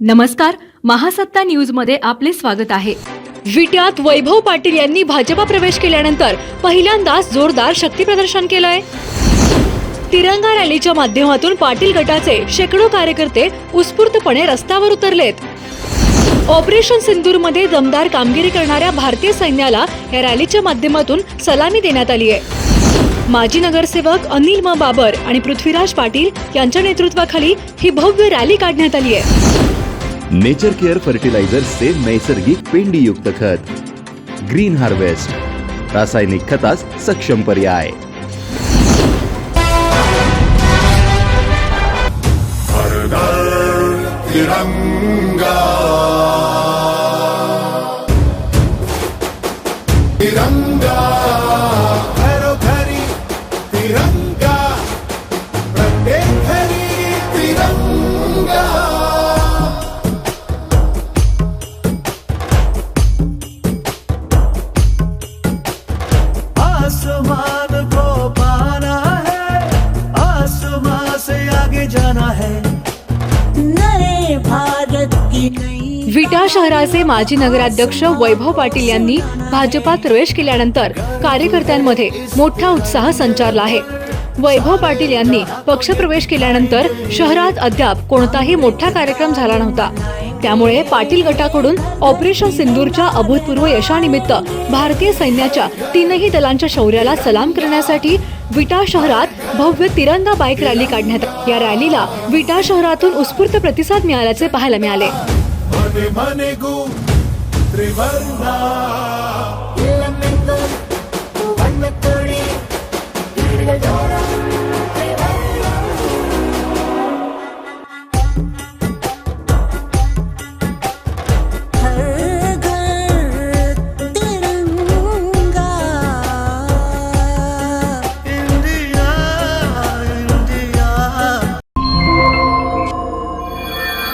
नमस्कार महासत्ता न्यूजमध्ये आपले स्वागत आहे. विट्यात वैभव पाटील यांनी भाजपा प्रवेश केल्यानंतर पहिल्यांदाच जोरदार शक्ती प्रदर्शन केलंय. तिरंगा रॅलीच्या माध्यमातून पाटील गटाचे शेकडो कार्यकर्ते उत्स्फूर्तपणे रस्त्यावर उतरलेत. ऑपरेशन सिंदूरमध्ये दमदार कामगिरी करणाऱ्या भारतीय सैन्याला या रॅलीच्या माध्यमातून सलामी देण्यात आली आहे माजी नगरसेवक अनिल म बाबर आणि पृथ्वीराज पाटील यांच्या नेतृत्वाखाली ही भव्य रॅली काढण्यात आली आहे नेचर केअर फर्टिलायझर से नैसर्गिक पेंडीयुक्त खत। ग्रीन हार्वेस्ट रासायनिक खतास सक्षम पर्याय। तिरंगा। आगे जाना है। नए भारत की विटा शहराचे माजी नगराध्यक्ष वैभव पाटील यांनी भाजपात प्रवेश केल्यानंतर कार्यकर्त्यांमध्ये मोठा उत्साह संचारला आहे. वैभव पाटील यांनी पक्षप्रवेश केल्यानंतर शहरात अद्याप कोणताही मोठा कार्यक्रम झाला नव्हता. त्यामुळे पाटील गटाकडून ऑपरेशन सिंदूरच्या अभूतपूर्व यशानिमित्त भारतीय सैन्याच्या तीनही दलांच्या शौर्याला सलाम करण्यासाठी विटा शहरात भव्य तिरंगा बाईक रॅली काढण्यात या रॅलीला विटा शहरातून उत्स्फूर्त प्रतिसाद मिळाल्याचे पाहायला मिळाले.